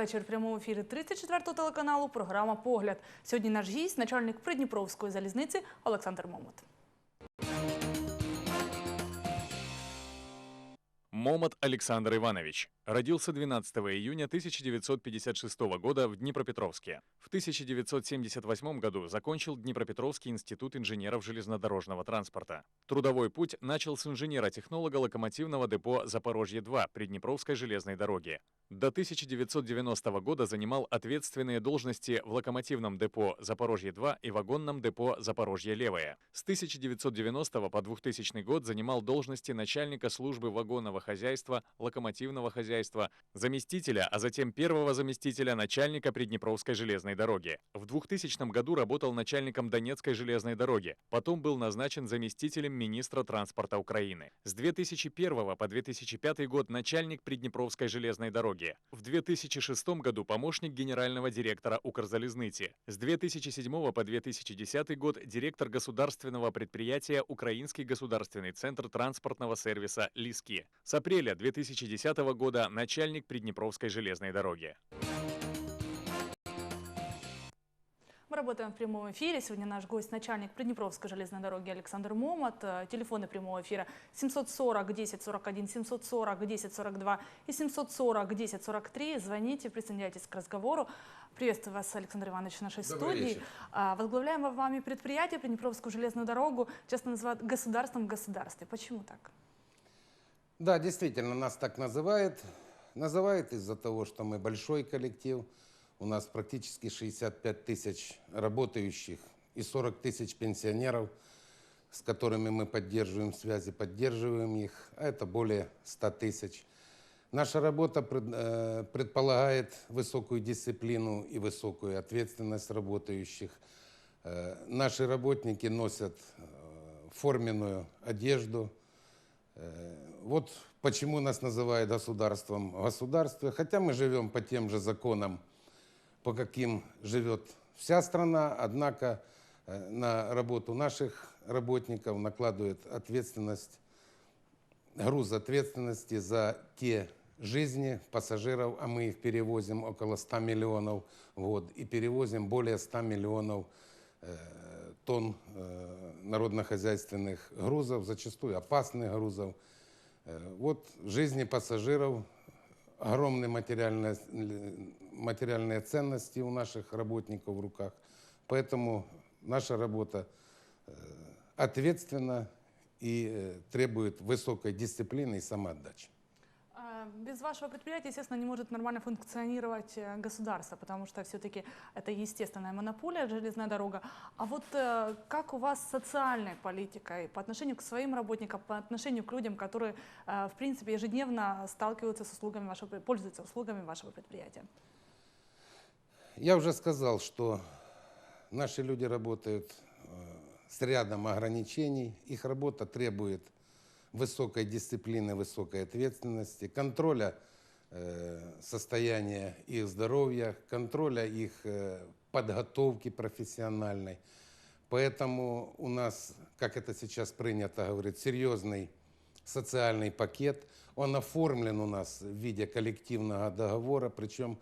вечір. В прямому ефірі 34-го телеканалу. Програма Погляд. Сьогодні наш гість, начальник Придніпровської залізниці Олександр Момот. Момот Александр Иванович. Родился 12 июня 1956 года в Днепропетровске. В 1978 году закончил Днепропетровский институт инженеров железнодорожного транспорта. Трудовой путь начал с инженера-технолога локомотивного депо «Запорожье-2» Приднепровской железной дороги. До 1990 года занимал ответственные должности в локомотивном депо «Запорожье-2» и вагонном депо «Запорожье-Левое». С 1990 по 2000 год занимал должности начальника службы вагонного хозяйства, локомотивного хозяйства, заместителя, а затем первого заместителя начальника Приднепровской железной дороги. В 2000 году работал начальником Донецкой железной дороги, потом был назначен заместителем министра транспорта Украины. С 2001 по 2005 год начальник Приднепровской железной дороги. В 2006 году помощник генерального директора Укрзалезницы. С 2007 по 2010 год директор государственного предприятия Украинский государственный центр транспортного сервиса «Лиски». С апреля 2010 года начальник Приднепровской железной дороги. Мы работаем в прямом эфире. Сегодня наш гость, начальник Приднепровской железной дороги Александр Момот. Э, Телефоны прямого эфира 740 10 41, 740 10 42 и 740 10 43. Звоните, присоединяйтесь к разговору. Приветствую вас, Александр Иванович, в нашей Добрый студии. вечер. А, Возглавляемое вами предприятие Приднепровскую железную дорогу часто называют государством в государстве. Почему так? Да, действительно, нас так называют. Называют из-за того, что мы большой коллектив. У нас практически 65 тысяч работающих и 40 тысяч пенсионеров, с которыми мы поддерживаем связи, поддерживаем их. А это более 100 тысяч. Наша работа э, предполагает высокую дисциплину и высокую ответственность работающих. Э, Наши работники носят э, форменную одежду, Вот почему нас называют государством в государстве, хотя мы живем по тем же законам, по каким живет вся страна, однако э, на работу наших работников накладывает ответственность, груз ответственности за те жизни пассажиров, а мы их перевозим около 100 миллионов в год, и перевозим более 100 миллионов э, тонн народно-хозяйственных грузов, зачастую опасных грузов. Вот жизни пассажиров, огромные материальные, материальные ценности у наших работников в руках. Поэтому наша работа э, ответственна и э, требует высокой дисциплины и самоотдачи. А, Без вашего предприятия, естественно, не может нормально функционировать э, государство, потому что все-таки это естественная монополия, железная дорога. А вот э, как у вас с социальной политикой по отношению к своим работникам, по отношению к людям, которые, э, в принципе, ежедневно сталкиваются с услугами вашего, пользуются услугами вашего предприятия? Я уже сказал, что наши люди работают э, с рядом ограничений. Их работа требует высокой дисциплины, высокой ответственности, контроля э, состояния их здоровья, контроля их э, подготовки профессиональной. Поэтому у нас, как это сейчас принято говорить, серьезный социальный пакет. Он оформлен у нас в виде коллективного договора, причем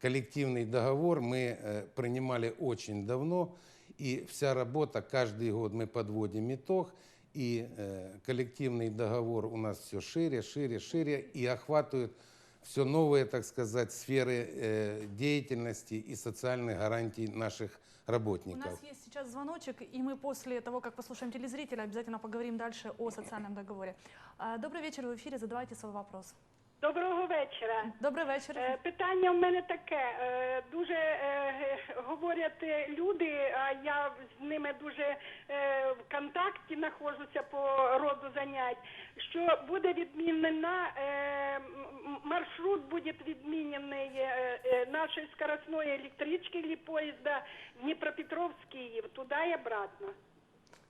коллективный договор мы э, принимали очень давно, и вся работа, каждый год мы подводим итог, и э, коллективный договор у нас все шире, шире, шире, и охватывает все новые, так сказать, сферы э, деятельности и социальных гарантий наших У работников. нас есть сейчас звоночек, и мы после того, как послушаем телезрителя, обязательно поговорим дальше о социальном договоре. А, Добрый вечер, в эфире, задавайте свой вопрос. Доброго вечора. Добрий вечір. Е, Питання в мене таке. Е, Дуже е, говорять люди, а я з ними дуже е, в контакті знаходжуся по роду занять, що буде відмінена е, маршрут буде відмінений е, е, нашої скоростної електрички или поїзда Дніпропетровськ-Київ, туди і обратно.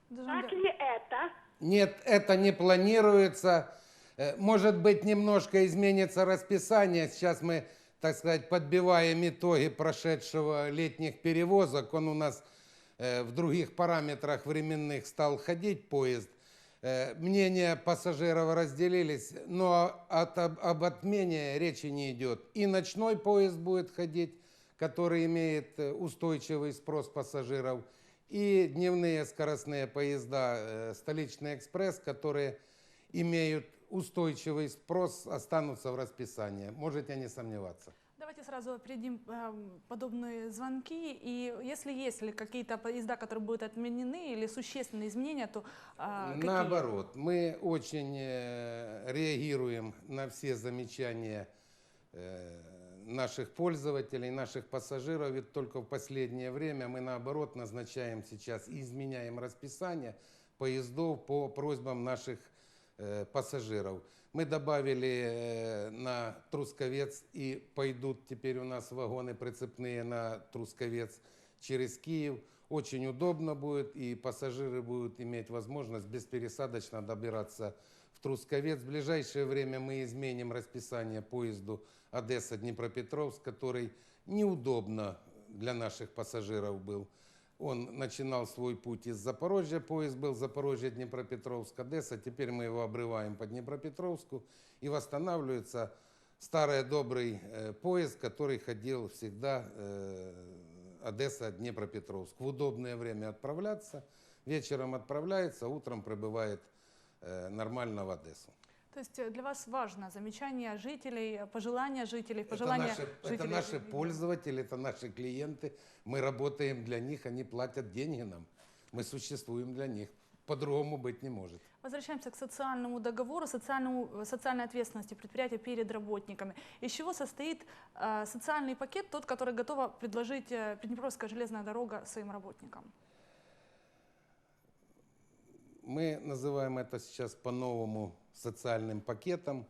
Дуже Так дя- ли это? Нет, это не планируется. Э, Может быть, немножко изменится расписание. Сейчас мы, так сказать, подбиваем итоги прошедшего летних перевозок. Он у нас э, в других параметрах временных стал ходить, поезд. Э, Мнения пассажиров разделились, но от, об, об отмене речи не идет. И ночной поезд будет ходить, который имеет устойчивый спрос пассажиров, и дневные скоростные поезда «Столичный экспресс», которые имеют устойчивый спрос, останутся в расписании. Можете не сомневаться. Давайте сразу перейдем эм, подобные звонки. И если есть ли какие-то поезда, которые будут отменены или существенные изменения, то а, какие? Наоборот, мы очень э, реагируем на все замечания э, наших пользователей, наших пассажиров, ведь только в последнее время мы наоборот назначаем сейчас и изменяем расписание поездов по просьбам наших э, пассажиров. Мы добавили э, на Трусковец и пойдут теперь у нас вагоны прицепные на Трусковец через Киев. Очень удобно будет, и пассажиры будут иметь возможность беспересадочно добираться в Трусковец. В ближайшее время мы изменим расписание поезду Одесса-Днепропетровск, который неудобно для наших пассажиров был. Он начинал свой путь из Запорожья, поезд был Запорожье-Днепропетровск, Одесса. Теперь мы его обрываем по Днепропетровску и восстанавливается старый добрый э, поезд, который ходил всегда э, Одесса-Днепропетровск. В удобное время отправляться, вечером отправляется, утром прибывает э, нормально в Одессу. То есть э, для вас важно замечания жителей, э, пожелания жителей, Это пожелания наши, это жителей. наши региона. пользователи, это наши клиенты. Мы работаем для них, они платят деньги нам. Мы существуем для них. По-другому быть не может. Возвращаемся к социальному договору, социальному, э, социальной ответственности предприятия перед работниками. Из чего состоит э, социальный пакет, тот, который готова предложить э, Приднепровская железная дорога своим работникам? Мы называем это сейчас по-новому социальным пакетом.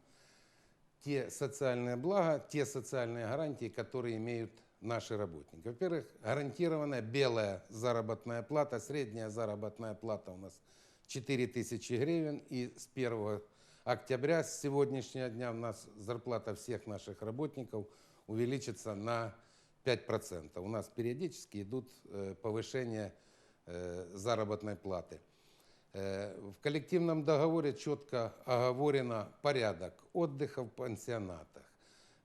Те социальные блага, те социальные гарантии, которые имеют наши работники. Во-первых, гарантированная белая заработная плата, средняя заработная плата у нас 4000 гривен. И с 1 октября, с сегодняшнего дня, у нас зарплата всех наших работников увеличится на 5%. У нас периодически идут э, повышения э, заработной платы. Э, В коллективном договоре четко оговорено порядок отдыха в пансионатах,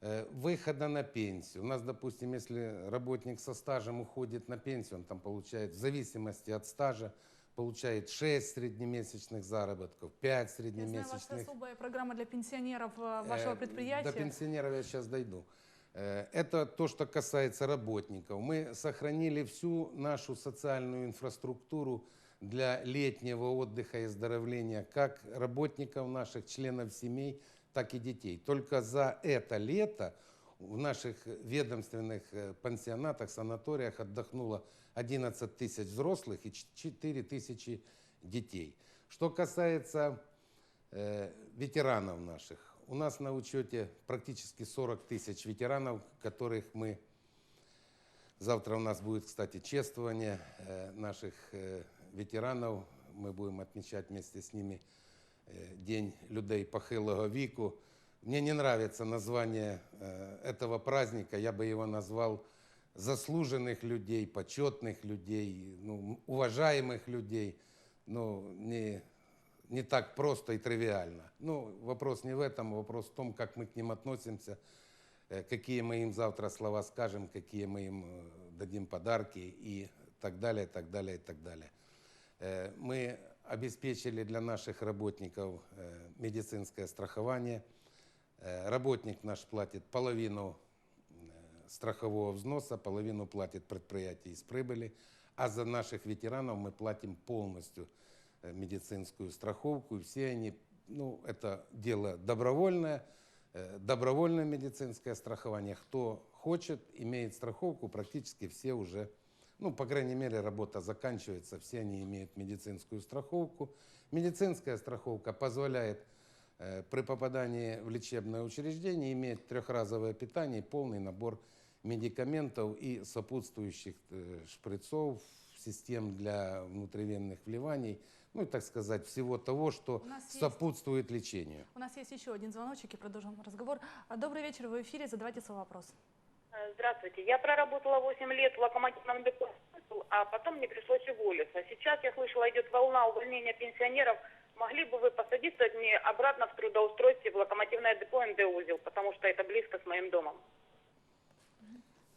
э, выхода на пенсию. У нас, допустим, если работник со стажем уходит на пенсию, он там получает, в зависимости от стажа, получает 6 среднемесячных заработков, 5 Я знаю, среднемесячных. особая программа для пенсионеров э, вашего предприятия. До пенсионеров я сейчас дойду. Это то, что касается работников. Мы сохранили всю нашу социальную инфраструктуру для летнего отдыха и оздоровления как работников наших, членов семей, так и детей. Только за это лето в наших ведомственных э, пансионатах, санаториях отдохнуло 11 тысяч взрослых и 4 тысячи детей. Что касается э, ветеранов наших. У нас на учете практически 40 тысяч ветеранов, которых мы... Завтра у нас будет, кстати, чествование э, наших э, ветеранов. Мы будем отмечать вместе с ними э, День людей похилого веку. Мне не нравится название э, этого праздника. Я бы его назвал заслуженных людей, почетных людей, ну, уважаемых людей. Ну, не, не так просто и тривиально. Ну, вопрос не в этом, вопрос в том, как мы к ним относимся, э, какие мы им завтра слова скажем, какие мы им дадим подарки и так далее, так далее, и так далее. Э, Мы обеспечили для наших работников э, медицинское страхование. Э, Работник наш платит половину страхового взноса, половину платит предприятие из прибыли, а за наших ветеранов мы платим полностью медицинскую страховку. И все они, ну, это дело добровольное, добровольное медицинское страхование. Кто хочет, имеет страховку, практически все уже, ну, по крайней мере, работа заканчивается, все они имеют медицинскую страховку. Медицинская страховка позволяет э, при попадании в лечебное учреждение иметь трехразовое питание полный набор медикаментов и сопутствующих э, шприцов, систем для внутривенных вливаний, ну и, так сказать, всего того, что нас есть- сопутствует лечению. У нас есть еще один звоночек и продолжим разговор. А, Добрый вечер, вы в эфире, задавайте свой вопрос. Здравствуйте. Я проработала 8 лет в локомотивном депо, а потом мне пришлось уволиться. Сейчас я слышала, идет волна увольнения пенсионеров. могли бы вы посадиться мне обратно в трудоустройстве в локомотивное депо НД «Узел», потому что это близко с моим домом.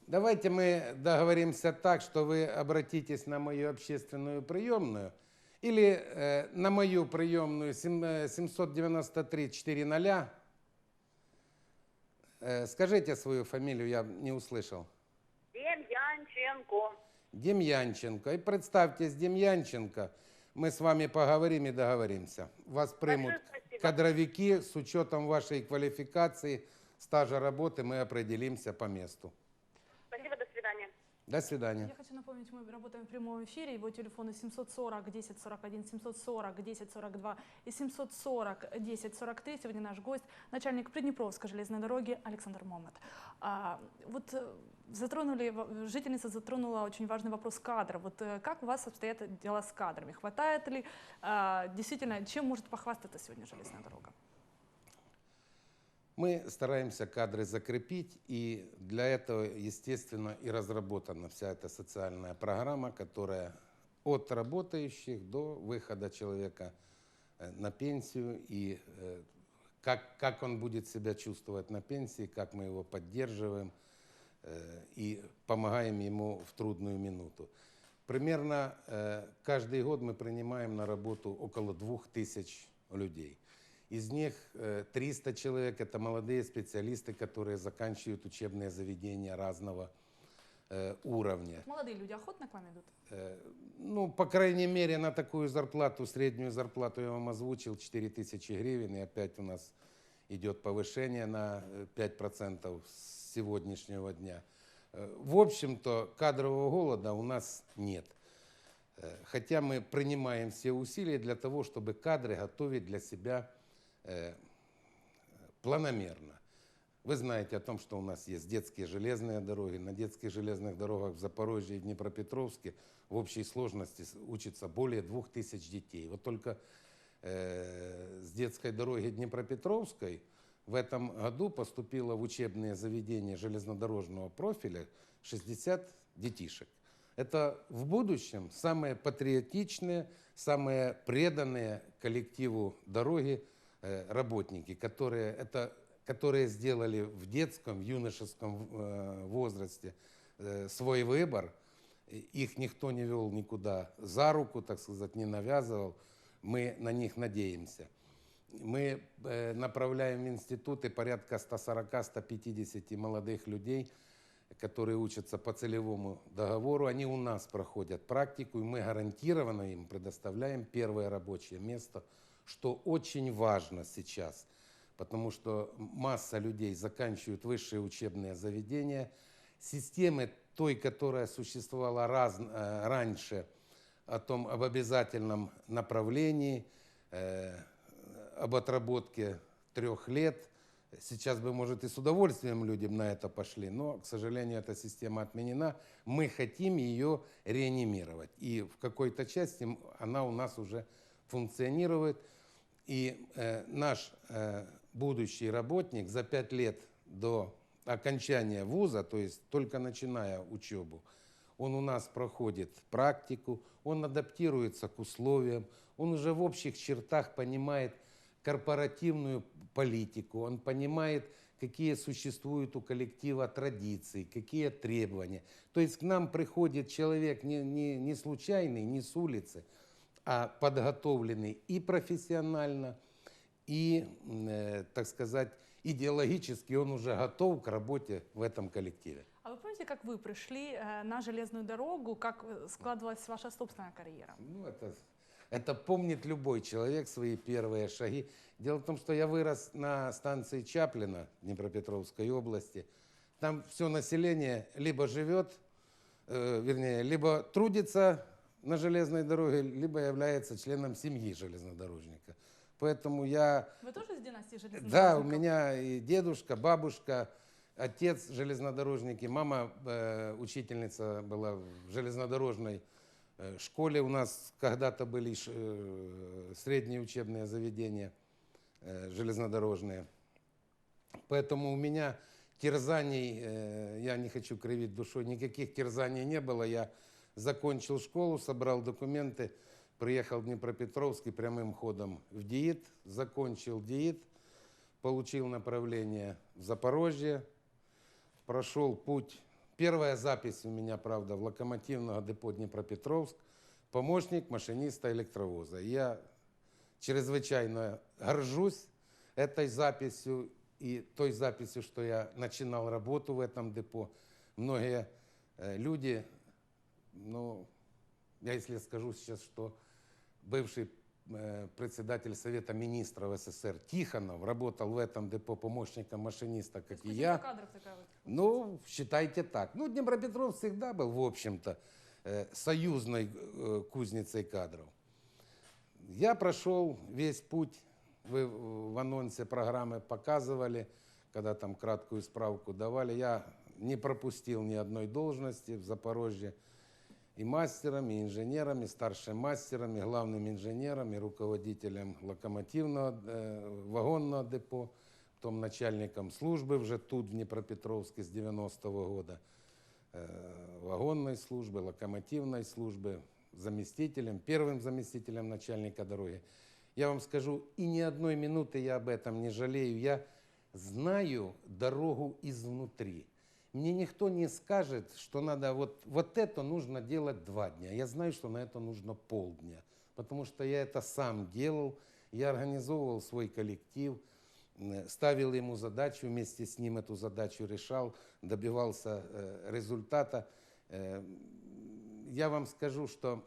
Давайте мы договоримся так, что вы обратитесь на мою общественную приемную или э, на мою приемную сем- э, 793-400. Э, скажите свою фамилию, я не услышал. Демьянченко. Демьянченко. И представьтесь, Демьянченко, мы с вами поговорим и договоримся. Вас примут кадровики с учетом вашей квалификации, стажа работы, мы определимся по месту. До свидания. Я хочу напомнить, мы работаем в прямом эфире. Его телефоны 740 10 41, 740 10 42 и 740 10 43. Сегодня наш гость, начальник Приднепровской железной дороги Александр Момот. А, вот э, затронули, жительница затронула очень важный вопрос кадров. Вот э, как у вас обстоят дела с кадрами? Хватает ли а, действительно, чем может похвастаться сегодня железная дорога? Мы стараемся кадры закрепить, и для этого, естественно, и разработана вся эта социальная программа, которая от работающих до выхода человека э, на пенсию, и э, как, как он будет себя чувствовать на пенсии, как мы его поддерживаем э, и помогаем ему в трудную минуту. Примерно каждый год мы принимаем на работу около двух тысяч людей. Из них э, 300 человек – это молодые специалисты, которые заканчивают учебные заведения разного э, уровня. Молодые люди охотно к вам идут? Э, Ну, по крайней мере, на такую зарплату, среднюю зарплату я вам озвучил, 4 тысячи гривен, и опять у нас идет повышение на э, 5% с сегодняшнего дня. Э, В общем-то, кадрового голода у нас нет. Э, Хотя мы принимаем все усилия для того, чтобы кадры готовить для себя э, планомерно. Вы знаете о том, что у нас есть детские железные дороги. На детских железных дорогах в Запорожье и Днепропетровске в общей сложности учится более двух тысяч детей. Вот только э, с детской дороги Днепропетровской в этом году поступило в учебные заведения железнодорожного профиля 60 детишек. Это в будущем самые патриотичные, самые преданные коллективу дороги работники, которые, это, которые сделали в детском, в юношеском э, возрасте э, свой выбор. Их никто не вел никуда за руку, так сказать, не навязывал. Мы на них надеемся. Мы э, направляем в институты порядка 140-150 молодых людей, которые учатся по целевому договору. Они у нас проходят практику, и мы гарантированно им предоставляем первое рабочее место, что очень важно сейчас, потому что масса людей заканчивают высшие учебные заведения. Системы той, которая существовала раз, э, раньше, о том, об обязательном направлении, э, об отработке трех лет. Сейчас бы, может, и с удовольствием люди на это пошли, но, к сожалению, эта система отменена. Мы хотим ее реанимировать. И в какой-то части она у нас уже функционирует. И э, наш э, будущий работник за пять лет до окончания вуза, то есть только начиная учебу, он у нас проходит практику, он адаптируется к условиям, он уже в общих чертах понимает корпоративную политику, он понимает, какие существуют у коллектива традиции, какие требования. То есть к нам приходит человек не, не, не случайный, не с улицы, а подготовленный и профессионально, и, э, так сказать, идеологически он уже готов к работе в этом коллективе. А вы помните, как вы пришли э, на железную дорогу, как э, складывалась ваша собственная карьера? Ну, это, это помнит любой человек свои первые шаги. Дело в том, что я вырос на станции Чаплина Днепропетровской области. Там все население либо живет, э, вернее, либо трудится на железной дороге, либо является членом семьи железнодорожника. Поэтому я Вы тоже из династии железнодорожников? да, у меня и дедушка, бабушка, отец железнодорожники, мама э, учительница была в железнодорожной э, школе. У нас когда-то были э, средние учебные заведения э, железнодорожные. Поэтому у меня терзаний, э, я не хочу кривить душой, никаких терзаний не было. Я закончил школу, собрал документы, приехал в Днепропетровск и прямым ходом в ДИИТ, закончил ДИИТ, получил направление в Запорожье, прошел путь. Первая запись у меня, правда, в локомотивного депо Днепропетровск, помощник машиниста электровоза. Я чрезвычайно горжусь этой записью и той записью, что я начинал работу в этом депо. Многие э, люди, ну, я если скажу сейчас, что бывший э, председатель Совета министров СССР Тихонов работал в этом депо помощником машиниста, как и я. кадров такая вот. Ну, считайте так. Ну, Днепропетровск всегда был, в общем-то, э, союзной э, кузницей кадров. Я прошел весь путь, вы в анонсе программы показывали, когда там краткую справку давали. Я не пропустил ни одной должности в Запорожье. И мастером, и инженером, и старшим мастером, и главным инженером, и руководителем локомотивного э, вагонного депо, потом начальником службы уже тут, в Днепропетровске, с 90-го года, э, вагонной службы, локомотивной службы, заместителем, первым заместителем начальника дороги. Я вам скажу, и ни одной минуты я об этом не жалею. Я знаю дорогу изнутри. Мне никто не скажет, что надо вот, вот это нужно делать два дня. Я знаю, что на это нужно полдня, потому что я это сам делал. Я организовывал свой коллектив, ставил ему задачу, вместе с ним эту задачу решал, добивался э, результата. Э, я вам скажу, что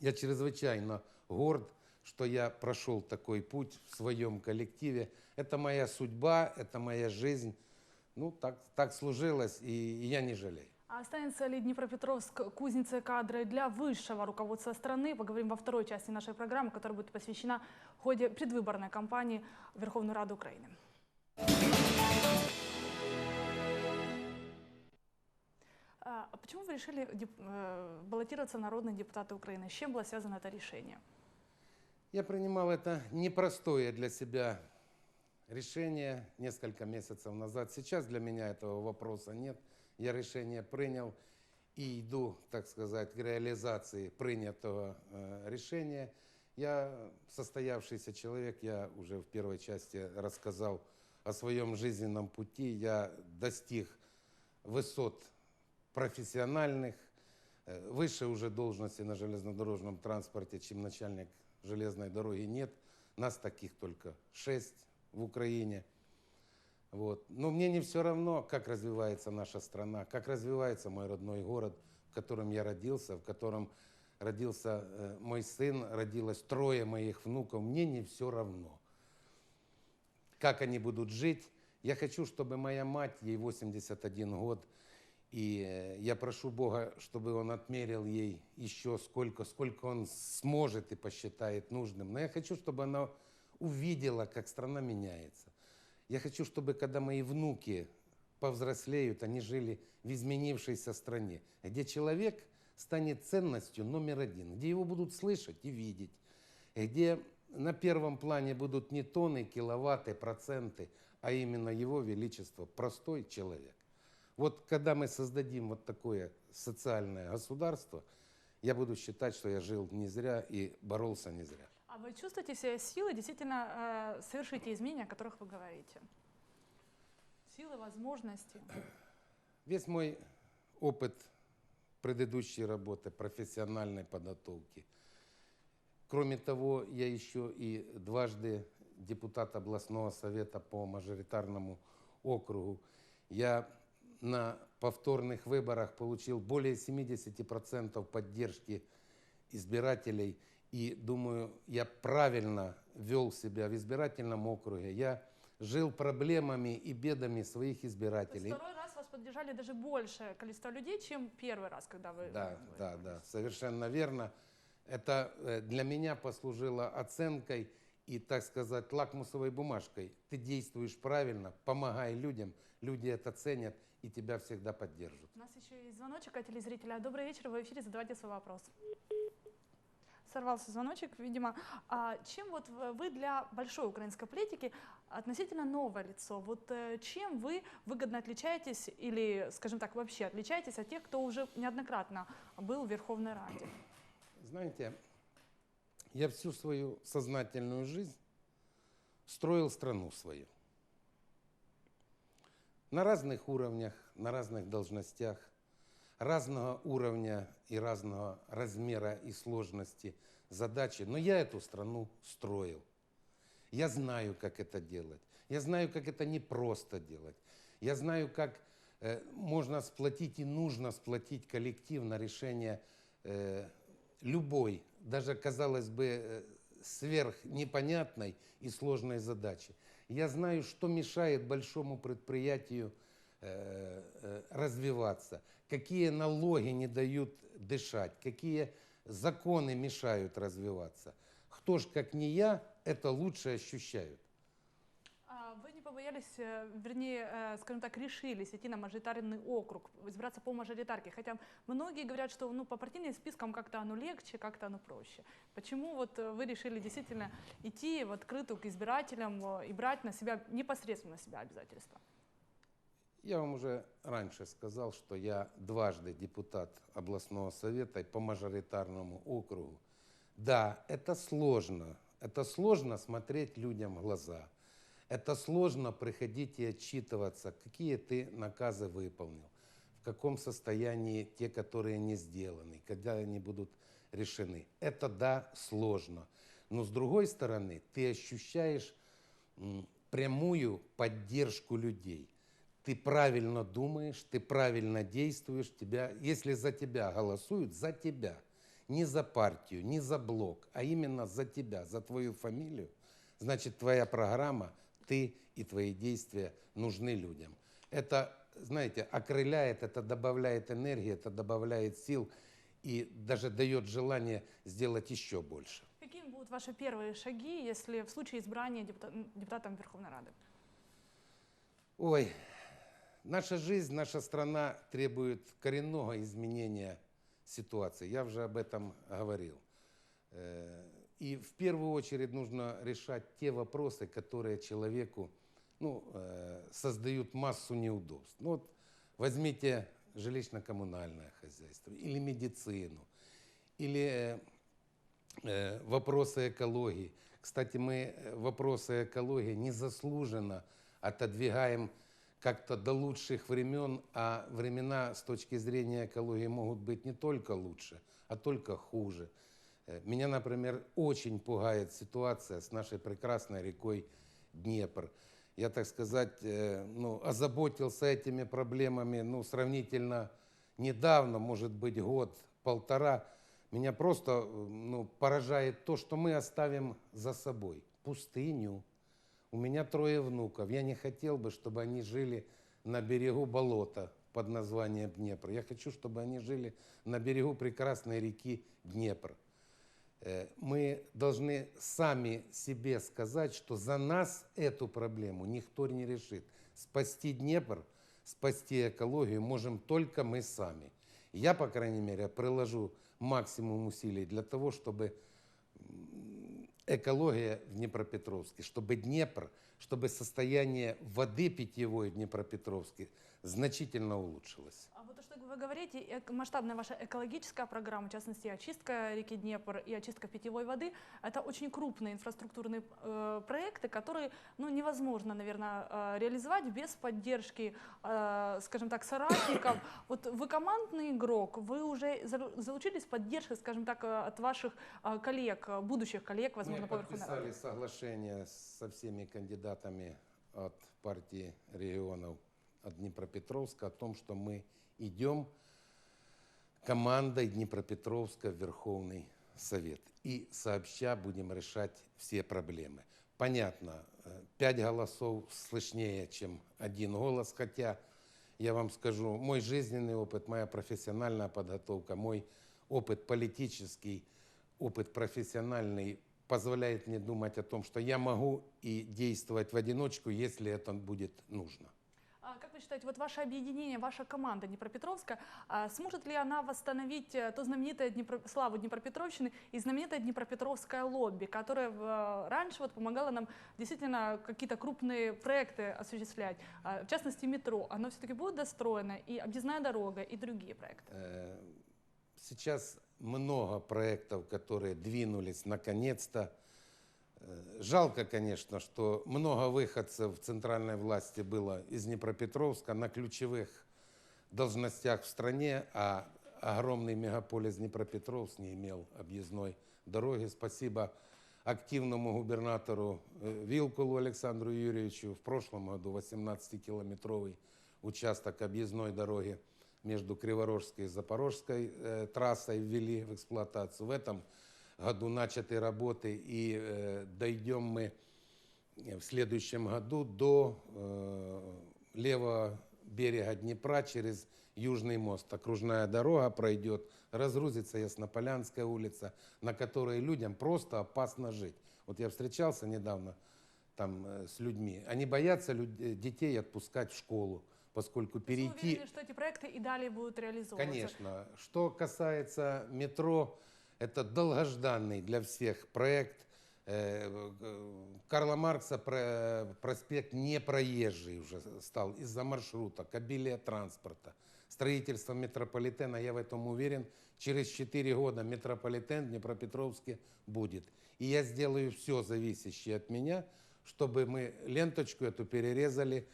я чрезвычайно горд, что я прошел такой путь в своем коллективе. Это моя судьба, это моя жизнь. Ну, так, так сложилось, и, и я не жалею. А останется ли Днепропетровск кузницей кадры для высшего руководства страны? Поговорим во второй части нашей программы, которая будет посвящена ходе предвыборной кампании в Верховную Раду Украины. А а почему вы решили э, баллотироваться народные депутаты Украины? С чем было связано это решение? Я принимал это непростое для себя решение несколько месяцев назад. Сейчас для меня этого вопроса нет. Я решение принял и иду, так сказать, к реализации принятого э, решения. Я состоявшийся человек, я уже в первой части рассказал о своем жизненном пути. Я достиг высот профессиональных, э, выше уже должности на железнодорожном транспорте, чем начальник железной дороги нет. Нас таких только шесть в Украине. Вот. Но мне не все равно, как развивается наша страна, как развивается мой родной город, в котором я родился, в котором родился э, мой сын, родилось трое моих внуков. Мне не все равно, как они будут жить. Я хочу, чтобы моя мать, ей 81 год, и э, я прошу Бога, чтобы Он отмерил ей еще сколько, сколько Он сможет и посчитает нужным. Но я хочу, чтобы она увидела, как страна меняется. Я хочу, чтобы когда мои внуки повзрослеют, они жили в изменившейся стране, где человек станет ценностью номер один, где его будут слышать и видеть, где на первом плане будут не тонны, киловатты, проценты, а именно его величество, простой человек. Вот когда мы создадим вот такое социальное государство, я буду считать, что я жил не зря и боролся не зря. Вы чувствуете себя силой действительно э, совершить те изменения, о которых вы говорите? Силы, возможности. Весь мой опыт предыдущей работы, профессиональной подготовки. Кроме того, я еще и дважды депутат областного совета по мажоритарному округу. Я на повторных выборах получил более 70% поддержки избирателей. И думаю, я правильно вел себя в избирательном округе. Я жил проблемами и бедами своих избирателей. второй раз вас поддержали даже большее количество людей, чем первый раз, когда вы... Да, вы- да, да, совершенно верно. Это э, для меня послужило оценкой и, так сказать, лакмусовой бумажкой. Ты действуешь правильно, помогай людям, люди это ценят и тебя всегда поддержат. У нас еще есть звоночек от телезрителя. Добрый вечер, вы в эфире, задавайте свой вопрос. Сорвался звоночек, видимо. А чем вот вы для большой украинской политики относительно новое лицо? Вот э, чем вы выгодно отличаетесь или, скажем так, вообще отличаетесь от тех, кто уже неоднократно был в Верховной Раде? Знаете, Я всю свою сознательную жизнь строил страну свою. На разных уровнях, на разных должностях, разного уровня и разного размера и сложности задачи. Но я эту страну строил. Я знаю, как это делать. Я знаю, как это непросто делать. Я знаю, как э, можно сплотить и нужно сплотить коллектив на решение э, любой, даже, казалось бы, э, сверхнепонятной и сложной задачи. Я знаю, что мешает большому предприятию э, э, развиваться, какие налоги не дают дышать, какие законы мешают развиваться. Кто ж, как не я, это лучше ощущают. А Вы не побоялись, э, вернее, э, скажем так, решились идти на мажоритарный округ, избираться по мажоритарке. Хотя многие говорят, что ну, по партийным спискам как-то оно легче, как-то оно проще. Почему вот э, вы решили действительно идти в открытую к избирателям и брать на себя, непосредственно на себя обязательства? Я вам уже раньше сказал, что я дважды депутат областного совета по мажоритарному округу. Да, это сложно. Это сложно смотреть людям в глаза. Это сложно приходить и отчитываться, какие ты наказы выполнил, в каком состоянии те, которые не сделаны, когда они будут решены. Это да, сложно. Но с другой стороны, ты ощущаешь прямую поддержку людей. Ты правильно думаешь, ты правильно действуешь, тебя, если за тебя голосуют, за тебя. Не за партию, не за блок, а именно за тебя, за твою фамилию, значит, твоя программа, ты и твои действия нужны людям. Это, знаете, окрыляет, это добавляет энергии, это добавляет сил и даже дает желание сделать еще больше. Какими будут ваши первые шаги, если в случае избрания депута- м, депутатом Верховной Рады? Ой, наша жизнь, наша страна требует коренного изменения ситуации. Я уже об этом говорил. Э, И в первую очередь нужно решать те вопросы, которые человеку ну, э, создают массу неудобств. Ну, вот возьмите жилищно-коммунальное хозяйство или медицину, или э, вопросы экологии. Кстати, мы вопросы экологии незаслуженно отодвигаем как-то до лучших времен, а времена с точки зрения экологии могут быть не только лучше, а только хуже. Э, Меня, например, очень пугает ситуация с нашей прекрасной рекой Днепр. Я, так сказать, э, ну, озаботился этими проблемами ну, сравнительно недавно, может быть, год-полтора. Меня просто э, ну, поражает то, что мы оставим за собой. Пустыню. У меня трое внуков. Я не хотел бы, чтобы они жили на берегу болота под названием Днепр. Я хочу, чтобы они жили на берегу прекрасной реки Днепр. Э, Мы должны сами себе сказать, что за нас эту проблему никто не решит. Спасти Днепр, спасти экологию можем только мы сами. Я, по крайней мере, приложу максимум усилий для того, чтобы экология в Днепропетровске, чтобы Днепр, чтобы состояние воды питьевой в Днепропетровске значительно улучшилось. А вот то, что вы говорите, масштабная ваша экологическая программа, в частности, очистка реки Днепр и очистка питьевой воды, это очень крупные инфраструктурные э, проекты, которые ну, невозможно, наверное, э, реализовать без поддержки, э, скажем так, соратников. Вот вы командный игрок, вы уже зару- заручились поддержкой, скажем так, э, от ваших э, коллег, э, будущих коллег, возможно, Мы по подписали соглашение со всеми кандидатами от партии регионов от Днепропетровска о том, что мы идем командой Днепропетровска в Верховный Совет. И сообща будем решать все проблемы. Понятно, э, пять голосов слышнее, чем один голос, хотя я вам скажу, мой жизненный опыт, моя профессиональная подготовка, мой опыт политический, опыт профессиональный позволяет мне думать о том, что я могу и действовать в одиночку, если это будет нужно. Как вы считаете, вот ваше объединение, ваша команда Днепропетровска, а, сможет ли она восстановить э, то знаменитое Днепро- славу Днепропетровщины и знаменитое Днепропетровское лобби, которое в- раньше вот помогало нам действительно какие-то крупные проекты осуществлять, А, в частности метро, оно все-таки будет достроено, и объездная дорога, и другие проекты? Э, Сейчас много проектов, которые двинулись наконец-то. Жалко, конечно, что много выходцев центральной власти было из Днепропетровска на ключевых должностях в стране, а огромный мегаполис Днепропетровск не имел объездной дороги. Спасибо активному губернатору э, Вилкулу Александру Юрьевичу. В прошлом году 18-километровый участок объездной дороги между Криворожской и Запорожской э, трассой ввели в эксплуатацию. В этом году начаты работы и э, дойдем мы э, в следующем году до э, левого берега Днепра через Южный мост. Окружная дорога пройдет, разгрузится Яснополянская улица, на которой людям просто опасно жить. Вот я встречался недавно там э, с людьми. Они боятся люд- э, детей отпускать в школу, поскольку Вы перейти... уверены, что эти проекты и далее будут реализовываться? Конечно. Что касается метро, это долгожданный для всех проект. Э, Карла Маркса про- проспект не проезжий уже стал из-за маршруток, обилия транспорта. Строительство метрополитена, я в этом уверен, через 4 года метрополитен в Днепропетровске будет. И я сделаю все зависящее от меня, чтобы мы ленточку эту перерезали,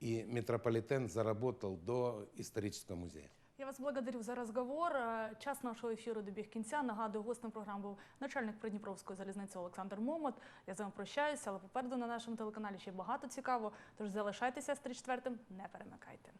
и метрополитен заработал до исторического музея. Вас благодарю за розговор. Е, Час нашого ефіру добіг кінця. Нагадую, гостем програми був начальник Придніпровської залізниці Олександр Момот. Я з вами прощаюся, але попереду на нашому телеканалі ще багато цікаво. Тож залишайтеся з 34 не перемикайте.